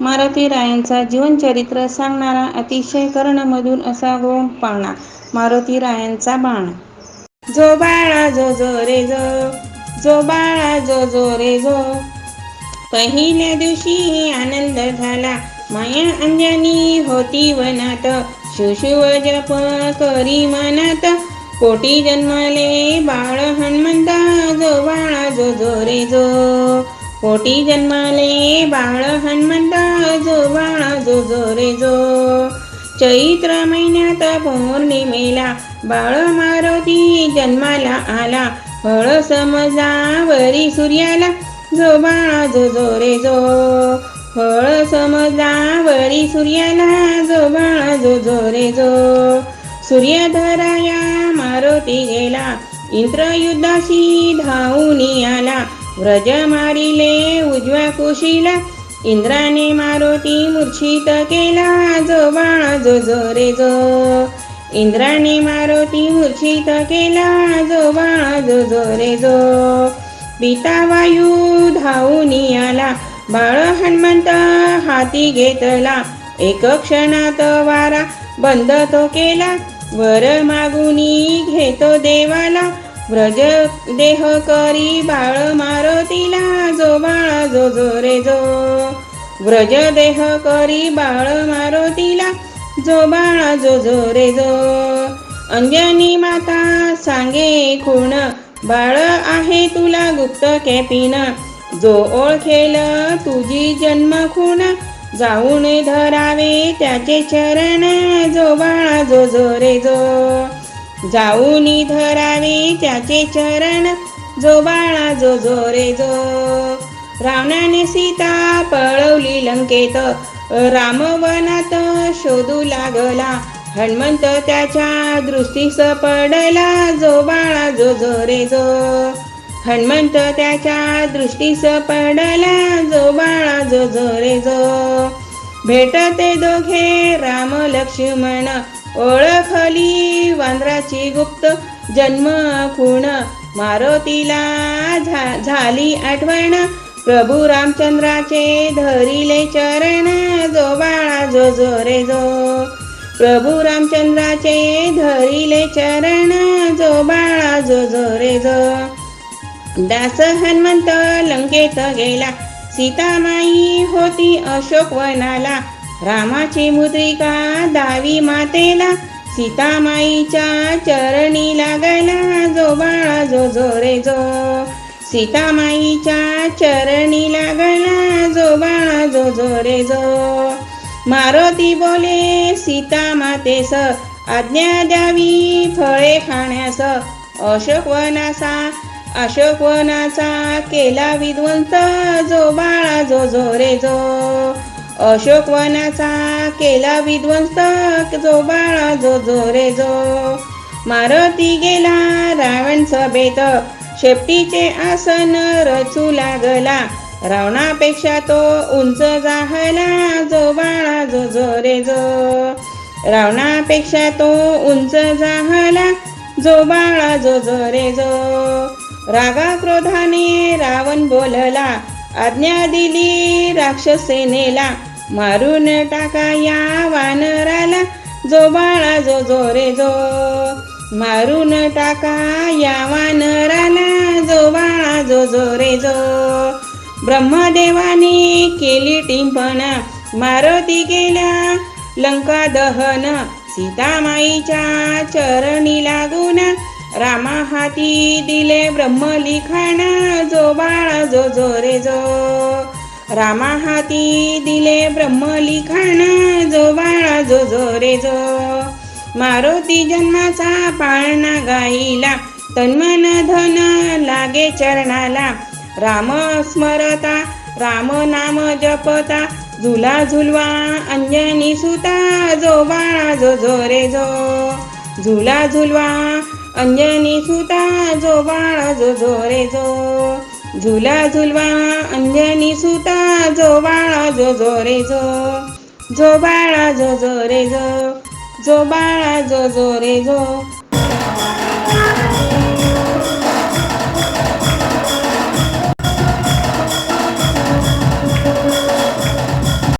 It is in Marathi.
मारुती रायांचा जीवनचरित्र सांगणारा अतिशय कर्णमधून असा गोम पाळणा मारुती रायांचा बाण. जो बाळा जो जो रे जो जो बाळा जो जो रे जो. पहिल्या दिवशी आनंद झाला माया अंजनी होती वनात. शिवशिव जप करी मनात कोटी जन्माले बाळ हनुमंता. जो बाळा जो जो रे जो. कोटी जन्माले बाळ हनुमंता जो बाळा जो जो रे जो. चैत्र महिन्यात पौर्णिमेला बाळ मारुती जन्माला आला. फळ समजावरी सूर्याला जो बाळा जो जो रे जो. फळ समजावरी सूर्याला जो बाळा जो जो रे जो. सूर्यधराया मारुती गेला इंद्रयुद्धाशी धावून आला व्रज मारिले उजव्या कुशीला इंद्राने मारुती मूर्छित केला. जो बाळा जो जो रे जो. इंद्राने मारुती मूर्छित केला. जो बाळा जो जो रे जो. पिता वायू धावून आला. बाळ हनुमंत हाती घेतला. एक क्षणात वारा बंद तो केला. वर मागुनी घेतो देवाला. व्रज देह करी बाळ मारुतीला जो बाळा जो जो रे जो. व्रज देह करी बाळ मारुतीला जो बाळा जो जो रे जो. अंजनी माता सांगे खूण बाळ आहे तुला गुप्त कॅपिन जो ओळखेल तुझी जन्म खूण जाऊन धरावे त्याचे चरण. जो बाळा जो जो रे जो. जाऊन धरावे त्याचे चरण जो बाळा जो जो रे जो. रावणाने सीता पळवली लंकेत. रामवनात शोधू लागला. हनुमंत त्याच्या दृष्टीस पडला. जो बाळा जो जो रे जो. हनुमंत त्याच्या दृष्टीस पडला. जो बाळा जो जो रे जो. भेटते दोघे राम लक्ष्मण. ओळखली वांद्राची गुप्त जन्म खूण. मारुतीला झा झाली आठवण. प्रभू रामचंद्राचे धरिले चरण. जो बाळा जो जो रे जो प्रभू रामचंद्राचे धरिले चरण. जो बाळा जो जो रे जो दास हनुमंत लंकेत गेला. सीतामाई होती अशोक वनाला. रामाची मुद्रिका दावी मातेला सीतामाईच्या चरणी लागला जो बाळा जो जो रे जो. सीतामाईच्या चरणी लागला जो बाळा जो जो रे जो. मारुती बोले सीता मातेस आज्ञा द्यावी फळे खाण्यास. अशोकवनाचा अशोकवनाचा केला विध्वंस जो बाळा जो जो रे जो. अशोकवनाचा केला विध्वंस जो बाळा जो जो रे जो. मारुती गेला रावण सभेत शेपटीचे आसन रचू लागला. रावणापेक्षा तो उंच जाहला जो बाळा जो जो रे जो. रावणापेक्षा तो उंच जाहला जो बाळा जो जो रे जो. रागा क्रोधाने रावण बोलला आज्ञा दिली राक्षसेनेला. मारून टाका या वानराला जो बाळा जो जो रे जो. मारून टाका या वानराला जो बाळा जो जो रे जो. ब्रह्मदेवाने केली टिंपणा मारुती गेल्या लंका दहन सीतामाईच्या चरणी लागून रामा हाती दिले ब्रह्मलिखाण जो बाळा जो जो रे जो. रामा हाती दिले ब्रह्मलिखाण जो बाळा जो जो रे जो. मारुती जन्माचा पाळणा गाईला तन्मन धन लागे चरणाला. राम स्मरता राम नाम जपता झुला झुलवा अंजनी सुता जो बाळा जो जो रे जो. झुला झुलवा अंजनी सुता जो बाळा जो जो रे जो. झुला झुलवा अंजनी सुता जो बाळा जो जो रे जो. जो बाळा जो जो रे जो. जो बाळा जो जो रे जो.